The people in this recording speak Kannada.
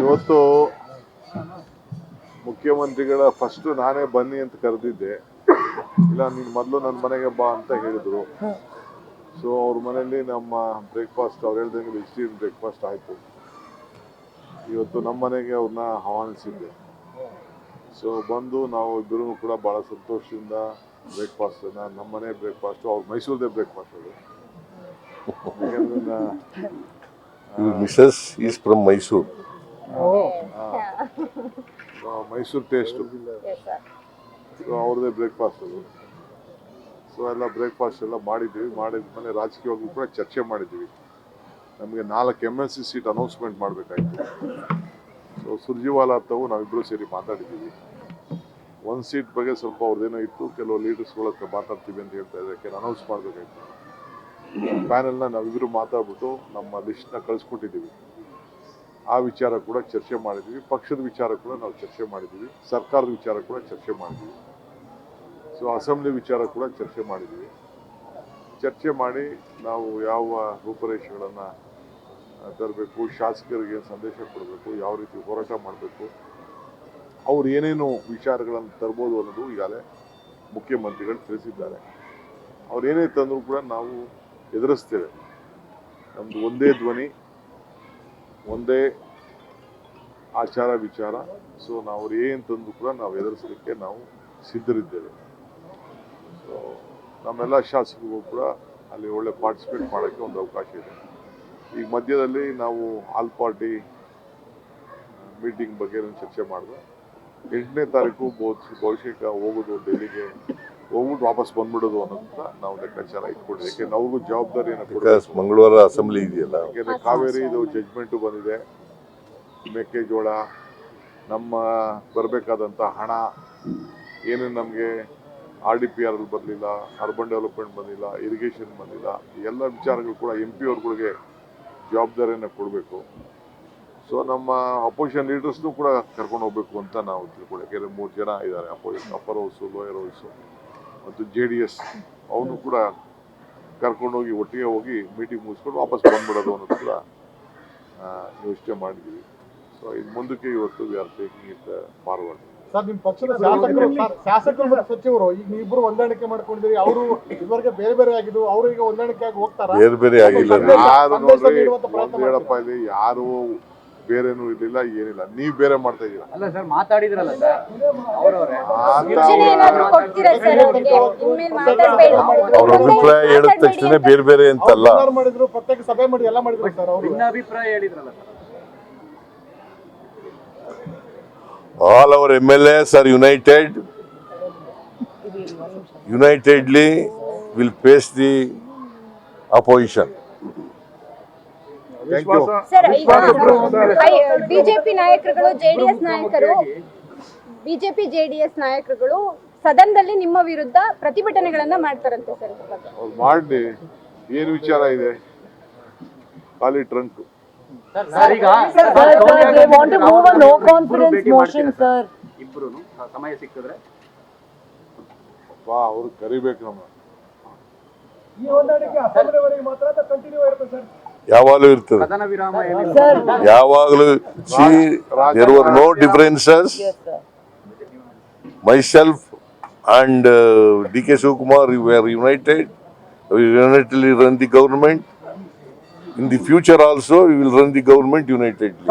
ಇವತ್ತು ಮುಖ್ಯಮಂತ್ರಿಗಳ ಫಸ್ಟ್ ನಾನೇ ಬನ್ನಿ ಅಂತ ಕರೆದಿದ್ದೆ. ಇಲ್ಲ, ನೀನು ಮೊದಲು ನನ್ನ ಮನೆಗೆ ಬಾ ಅಂತ ಹೇಳಿದ್ರು. ಸೊ ಅವ್ರ ಮನೆಯಲ್ಲಿ ನಮ್ಮ ಬ್ರೇಕ್ಫಾಸ್ಟ್ ಅವ್ರು ಹೇಳ್ದಂಗೆ ವೆಜಿಟೇರಿಯನ್ ಬ್ರೇಕ್ಫಾಸ್ಟ್ ಆಯಿತು. ಇವತ್ತು ನಮ್ಮ ಮನೆಗೆ ಅವ್ರನ್ನ ಆಹ್ವಾನಿಸಿದ್ದೆ. ಸೊ ಬಂದು ನಾವು ಇಬ್ಬರೂ ಕೂಡ ಭಾಳ ಸಂತೋಷದಿಂದ ಬ್ರೇಕ್ಫಾಸ್ಟನ್ನು ನಮ್ಮ ಮನೆ ಬ್ರೇಕ್ಫಾಸ್ಟು ಅವ್ರು ಮೈಸೂರದೇ ಬ್ರೇಕ್ಫಾಸ್ಟ್ ಅದು. Missus is from Mysore Mysore taste so ಅವ್ರದ್ದೇ ಬ್ರೇಕ್ಫಾಸ್ಟ್ ಅದು. ಸೊ ಎಲ್ಲ ಬ್ರೇಕ್ಫಾಸ್ಟ್ ಎಲ್ಲ ಮಾಡಿದ್ದೀವಿ ಮಾಡಿದ್ಮೇಲೆ ರಾಜಕೀಯವಾಗಿ ಕೂಡ ಚರ್ಚೆ ಮಾಡಿದ್ದೀವಿ ನಮಗೆ ನಾಲ್ಕು M L C seat announcement ಮಾಡಬೇಕಾಯ್ತು. So Surjewala ಅಂತವು ನಾವಿಬ್ಬರು ಸೇರಿ ಮಾತಾಡಿದ್ದೀವಿ. ಒಂದು ಸೀಟ್ ಬಗ್ಗೆ ಸ್ವಲ್ಪ ಅವ್ರದ್ದೇನೋ ಇತ್ತು. ಕೆಲವು ಲೀಡರ್ಸ್ಗಳ ಹತ್ರ ಮಾತಾಡ್ತೀವಿ ಅಂತ ಹೇಳ್ತಾ ಇದ್ದಾರೆ. ಅನೌನ್ಸ್ ಮಾಡಬೇಕಾಯ್ತು. ಪ್ಯಾನೆಲ್ನ ನಾವಿಬ್ಬರು ಮಾತಾಡ್ಬಿಟ್ಟು ನಮ್ಮ ಲಿಸ್ಟ್ನ ಕಳಿಸ್ಕೊಟ್ಟಿದ್ದೀವಿ. ಆ ವಿಚಾರ ಕೂಡ ಚರ್ಚೆ ಮಾಡಿದ್ದೀವಿ ಪಕ್ಷದ ವಿಚಾರ ಕೂಡ ನಾವು ಚರ್ಚೆ ಮಾಡಿದ್ದೀವಿ ಸರ್ಕಾರದ ವಿಚಾರ ಕೂಡ ಚರ್ಚೆ ಮಾಡಿದ್ದೀವಿ ಸೊ ಅಸೆಂಬ್ಲಿ ವಿಚಾರ ಕೂಡ ಚರ್ಚೆ ಮಾಡಿದ್ದೀವಿ ಚರ್ಚೆ ಮಾಡಿ ನಾವು ಯಾವ ರೂಪರೇಷೆಗಳನ್ನು ತರಬೇಕು, ಶಾಸಕರಿಗೆ ಸಂದೇಶ ಕೊಡಬೇಕು, ಯಾವ ರೀತಿ ಹೋರಾಟ ಮಾಡಬೇಕು, ಅವ್ರು ಏನೇನು ವಿಚಾರಗಳನ್ನು ತರ್ಬೋದು ಅನ್ನೋದು ಈಗಾಗಲೇ ಮುಖ್ಯಮಂತ್ರಿಗಳು ತಿಳಿಸಿದ್ದಾರೆ. ಅವ್ರು ಏನೇ ತಂದರೂ ಕೂಡ ನಾವು ಎದುರಿಸ್ತೇವೆ. ನಮ್ಮದು ಒಂದೇ ಧ್ವನಿ ಒಂದೇ ಆಚಾರ ವಿಚಾರ. ಸೊ ನಾವು ಏನು ತಂದು ಕೂಡ ನಾವು ಎದುರಿಸಲಿಕ್ಕೆ ನಾವು ಸಿದ್ಧರಿದ್ದೇವೆ. ಸೊ ನಮ್ಮೆಲ್ಲ ಶಾಸಕರಿಗೂ ಕೂಡ ಅಲ್ಲಿ ಒಳ್ಳೆ ಪಾರ್ಟಿಸಿಪೇಟ್ ಮಾಡೋಕ್ಕೆ ಒಂದು ಅವಕಾಶ ಇದೆ. ಈಗ ಮಧ್ಯದಲ್ಲಿ ನಾವು ಆಲ್ ಪಾರ್ಟಿ ಮೀಟಿಂಗ್ ಬಗ್ಗೆ ಚರ್ಚೆ ಮಾಡಿದೆ. ಎಂಟನೇ ತಾರೀಕು ಬಹು- ಬಹುಶಃ ಹೋಗೋದು ಡೆಲ್ಲಿಗೆ ಹೋಗ್ಬಿಟ್ಟು ವಾಪಸ್ ಬಂದ್ಬಿಡೋದು ಅನ್ನೋದನ್ನ ನಾವು ಲೆಕ್ಕಾಚಾರ ಇಟ್ಕೊಂಡಿದ್ದೀವಿ ಯಾಕೆಂದ್ರೆ ಅವ್ರಿಗೂ ಜವಾಬ್ದಾರಿ ಮಂಗಳವಾರ ಅಸೆಂಬ್ಲಿ ಇದೆಯಲ್ಲ. ಯಾಕೆಂದ್ರೆ ಕಾವೇರಿ ಇದು ಜಡ್ಜ್ಮೆಂಟು ಬಂದಿದೆ. ಮೆಕ್ಕೆಜೋಳ ನಮ್ಮ ಬರಬೇಕಾದಂಥ ಹಣ ಏನೇನು ನಮಗೆ ಆರ್ ಡಿ ಪಿ ಆರ್ ಬರಲಿಲ್ಲ ಅರ್ಬನ್ ಡೆವಲಪ್ಮೆಂಟ್ ಬಂದಿಲ್ಲ ಇರಿಗೇಷನ್ ಬಂದಿಲ್ಲ ಎಲ್ಲ ವಿಚಾರಗಳು ಕೂಡ ಎಂ ಪಿ ಅವ್ರಗಳಿಗೆ ಜವಾಬ್ದಾರಿಯನ್ನು ಕೊಡಬೇಕು. ಸೊ ನಮ್ಮ ಅಪೋಸಿಷನ್ ಲೀಡರ್ಸ್ನು ಕೂಡ ಕರ್ಕೊಂಡು ಹೋಗ್ಬೇಕು ಅಂತ ನಾವು ತಿಳ್ಕೊಳ್ಳಿ ಯಾಕೆಂದರೆ ಮೂರು ಜನ ಇದ್ದಾರೆ opposition upper house lower house ಮತ್ತು ಜೆ ಡಿ ಎಸ್ ಅವನು ಕೂಡ ಕರ್ಕೊಂಡೋಗಿ ಒಟ್ಟಿಗೆ ಹೋಗಿ ಮೀಟಿಂಗ್ ಮುಗಿಸ್ಕೊಂಡು ವಾಪಸ್ ಬಂದ್ಬಿಡೋದು ಅನ್ನೋದು ಕೂಡ ಯೋಚನೆ ಮಾಡಿದ್ವಿ ಸೊ ಇದು ಮುಂದಕ್ಕೆ ಇವತ್ತು we are taking it forward sir ನಿಮ್ಮ ಪಕ್ಷದ ಶಾಸಕರು ಶಾಸಕರು ಮತ್ತು ಸಚಿವರು ಈಗ ನೀವಿಬ್ರು ಹೊಂದಾಣಿಕೆ ಮಾಡ್ಕೊಂಡಿದ್ದೀರಿ ಅವರು ಇದುವರೆಗೆ ಬೇರೆ ಬೇರೆ ಆಗಿದ್ದು ಅವರು ಈಗ ಹೊಂದಾಣಿಕೆ ಆಗಿ ಹೋಗ್ತಾರೆ? ಬೇರೆ ಬೇರೆ ಆಗಿಲ್ಲ. ಯಾರು ನೋಡ್ರಿ ಹೇಳಪ್ಪ ಇಲ್ಲಿ ಯಾರು ಬೇರೆನೂ ಇರಲಿಲ್ಲ ಏನಿಲ್ಲ. ನೀವು ಬೇರೆ ಮಾಡ್ತಾ ಇದ್ದೀರಾ ಅಲ್ಲ ಸರ್ ಮಾತಾಡಿದ್ರಲ್ಲ ಸರ್ ಅವರವರೇ. ಅವ್ರ ಅಭಿಪ್ರಾಯ ಹೇಳಿದ ತಕ್ಷಣ ಬೇರೆ ಬೇರೆ ಅಂತಲ್ಲ. ಆಲ್ ಮಾಡಿದ್ರು ಪ್ರತ್ಯೇಕ ಸಭೆ ಮಾಡಿ ಎಲ್ಲ ಮಾಡಿದ್ರು ಸರ್ ಅವರು. ಭಿನ್ನಾಭಿಪ್ರಾಯ ಹೇಳಿದ್ರಲ್ಲ sir. all our MLAs are united. Unitedly will face the opposition. Thank you sir BJP ನಾಯಕರುಗಳು ಜೆಡಿಎಸ್ ನಾಯಕರು ಬಿಜೆಪಿ ಜೆಡಿಎಸ್ ನಾಯಕರುಗಳು ಸದನದಲ್ಲಿ ನಿಮ್ಮ ವಿರುದ್ಧ ಪ್ರತಿಭಟನೆಗಳನ್ನ ಮಾಡ್ತಾರಂತೆ ಸರ್ ಮಾಡಿ ಏನು ವಿಚಾರ ಇದೆ? ಖಾಲಿ ಟ್ರಂಕ್. ಇಬ್ರು ಸಮಯ ಸಿಕ್ಕಿದ್ರೆ. ಅವ್ರು ಕರಿಬೇಕು ನಮ್ಮ ಈ ಹೊಂದಾಣಿಕೆ ಮಾತ್ರ ಕಂಟಿನ್ಯೂ ಇರುತ್ತೆ ಸರ್? ಯಾವಾಗಲೂ ಇರ್ತದೆ ಕದನ ವಿರಾಮ ಏನಿಲ್ಲ Sir, ಯಾವಾಗಲೂ see there were no differences yes, sir. myself and uh, DK Shivakumar we were united. We unitedly run the government. In the future also, we will run the government unitedly.